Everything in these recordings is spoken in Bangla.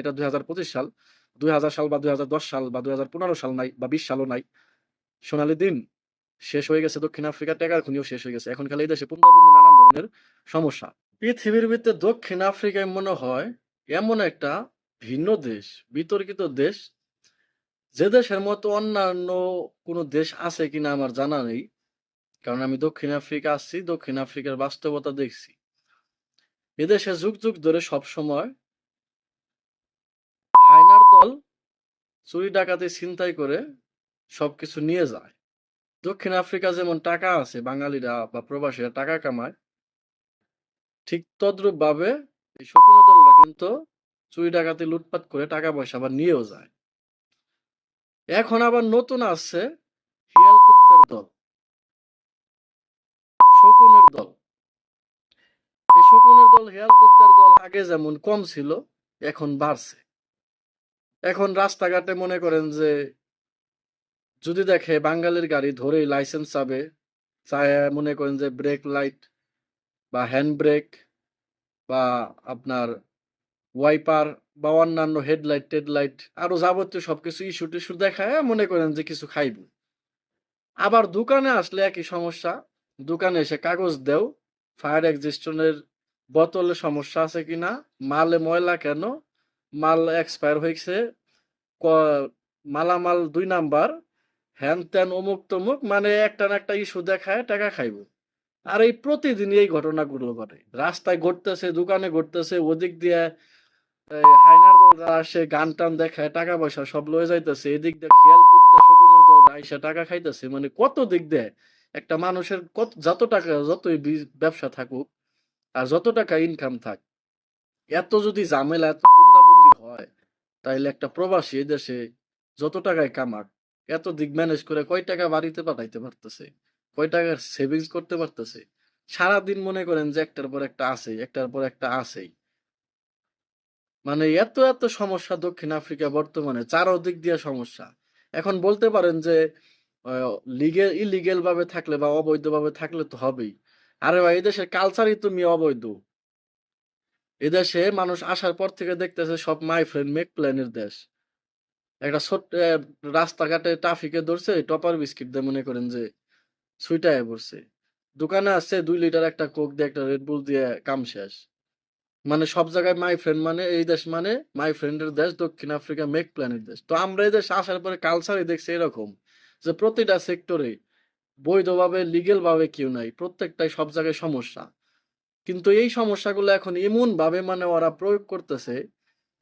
এটা দুই হাজার পঁচিশ সাল, দুই হাজার সাল বা দুই হাজার দশ সাল বা দুই হাজার পনেরো সাল নাই বা বিশ সালও নাই। সোনালী দিন শেষ হয়ে গেছে, দক্ষিণ আফ্রিকার টাকার খুনিও শেষ হয়ে গেছে। এখন খালি এই দেশে পুনরাবন্দি নানান ধরনের সমস্যা। পৃথিবীর ভিতরে দক্ষিণ আফ্রিকায় মনে হয় এমন একটা ভিন্ন দেশ, বিতর্কিত দেশ। যে দেশের মতো অন্যান্য কোনো দেশ আছে কিনা আমার জানা নেই, কারণ আমি দক্ষিণ আফ্রিকা আসছি দক্ষিণ আফ্রিকার বাস্তবতা দেখছি। এদেশে যুগ যুগ ধরে সব দল চুরি ডাকাতি ছিনতাই করে সবকিছু নিয়ে যায়। দক্ষিণ আফ্রিকা যেমন টাকা আছে, বাঙালিরা বা প্রবাসীরা টাকা কামায়, ঠিক তদ্রুপ ভাবে এই শকুন দলরা কিন্তু চুরি ডাকাতি, লুটপাট করে টাকা পয়সা আবার নিয়েও যায়। এখন আবার নতুন আসছে হিয়াল দল। শকুনের দল। এই শকুনের দল, হিয়াল দল আগে যেমন কম ছিল, এখন বাড়ছে। এখন রাস্তাঘাটে মনে করেন যে, যদি দেখে বাঙালির গাড়ি ধরেই লাইসেন্স চাবে মনে করেন যে ব্রেক লাইট বা হ্যান্ড ব্রেক বা আপনার ওয়াইপার বা অন্যান্য হেডলাইট, টেডলাইট, আরও যাবতীয় সবকিছু ইস্যু টিস্যু দেখায় মনে করেন যে কিছু খাইব। আবার দোকানে আসলে একই সমস্যা, দোকানে এসে কাগজ দেও ফায়ার এক্সিস্টনের বোতলে সমস্যা আছে কিনা, মালে ময়লা কেন মাল এক্সপায়ার হয়েছে মালামাল দুই নাম্বার, হ্যান ত্যান অমুক তমুক মানে একটা না একটা ইস্যু দেখায়, টাকা খাইব। আর এই প্রতিদিন এই ঘটনাগুলো ঘটে। রাস্তায় ঘটতেছে, দোকানে ঘটতেছে, ওদিক দিয়ে হাইনার দলরা আসে, গান টান দেখায়, টাকা পয়সা সব লয়ে যাইতেছে, এদিক দিয়ে খেয়াল করতে শকুনের দলরা আইসা টাকা খাইতেছে মানে কত দিক দেয়? একটা মানুষের কত, যত টাকা, যতই ব্যবসা থাকুক, আর যত টাকা ইনকাম থাক, এত যদি ঝামেলা এত তাইলে একটা প্রবাসী এই দেশে যত টাকায় কামাক, এত দিক ম্যানেজ করে কয় টাকা বাড়িতে পাঠাইতে পারতেছে? কয় টাকার সেভিংস করতে পারতেছে? সারাদিন মনে করেন যে একটার পর একটা আছে একটার পর একটা আছেই। মানে এত এত সমস্যা দক্ষিণ আফ্রিকা বর্তমানে, চারদিক দিয়ে সমস্যা। এখন বলতে পারেন যে লিগেল ইলিগেল ভাবে থাকলে বা অবৈধ ভাবে থাকলে তো হবেই। আরে ভাই এদেশের কালচারই তুমি অবৈধ। এদেশে মানুষ আসার পর থেকে দেখতেছে সব মাই ফ্রেন্ড মেক প্ল্যানের দেশ। একটা ছোট্ট রাস্তাঘাটে ট্রাফিকে ধরছে টপার বিস্কিট দিয়ে মনে করেন যে সুইটায় পড়ছে। দোকানে আসছে দুই লিটার একটা কোক দিয়ে, একটা রেড বুল দিয়ে, কাম শেষ। মানে সব জায়গায় মাই ফ্রেন্ড মানে এই দেশ মানে মাই ফ্রেন্ডের দেশ, দক্ষিণ আফ্রিকা মেক প্ল্যানের দেশ। তো আমরা এই দেশে আসার পরে কালচারই দেখছি এরকম যে প্রতিটা সেক্টরে বৈধভাবে লিগেল ভাবে কেউ নাই, প্রত্যেকটাই সব জায়গায় সমস্যা। কিন্তু এই সমস্যাগুলো এখন এমন ভাবে মানে ওরা প্রয়োগ করতেছে,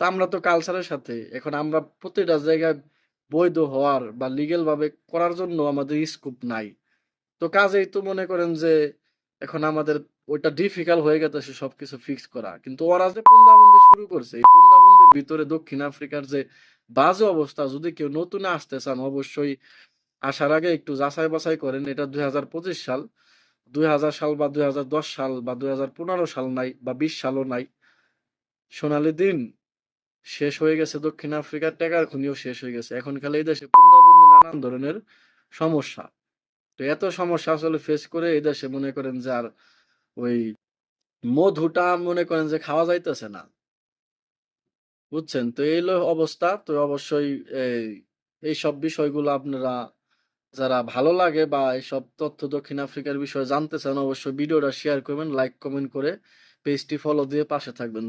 তা আমরা তো কালচারের সাথে। এখন আমরা প্রতিটা জায়গায় বৈধ হওয়ার বা লিগেল ভাবে করার জন্য আমাদের স্কোপ নাই। তো কাজেই তো মনে করেন যে এখন আমাদের ওইটা ডিফিকাল্ট হয়ে গেছে সবকিছু ফিক্স করা। কিন্তু ওরা যে পুন্দাবন্দি শুরু করছে, এই পুন্দাবন্দির ভিতরে দক্ষিণ আফ্রিকার যে বাজে অবস্থা, যদি কেউ নতুন আসতে চান, অবশ্যই আসার আগে একটু যাচাই বাছাই করেন। এটা দুই হাজার পঁচিশ সাল। দুই হাজার সাল বা দুই হাজার দশ সাল বা দুই হাজার পনেরো সাল নাই বা বিশ সালও নাই। সোনালী দিন শেষ হয়ে গেছে, দক্ষিণ আফ্রিকার টাকার খুনিও শেষ হয়ে গেছে। এখন খালি এই দেশে পুন্দাবন্দি নানান ধরনের সমস্যা। তো এত সমস্যা আসলে ফেস করে এই দেশে মনে করেন যে আর ওই মধুটা মনে করেন যে খাওয়া যাইতেছে না। বুঝছেন? তো এই অবস্থা। তো অবশ্যই এই এইসব বিষয়গুলো আপনারা যারা ভালো লাগে বা এইসব তথ্য দক্ষিণ আফ্রিকার বিষয়ে জানতে চান, অবশ্যই ভিডিওটা শেয়ার করবেন লাইক কমেন্ট করে পেজটি ফলো দিয়ে পাশে থাকবেন।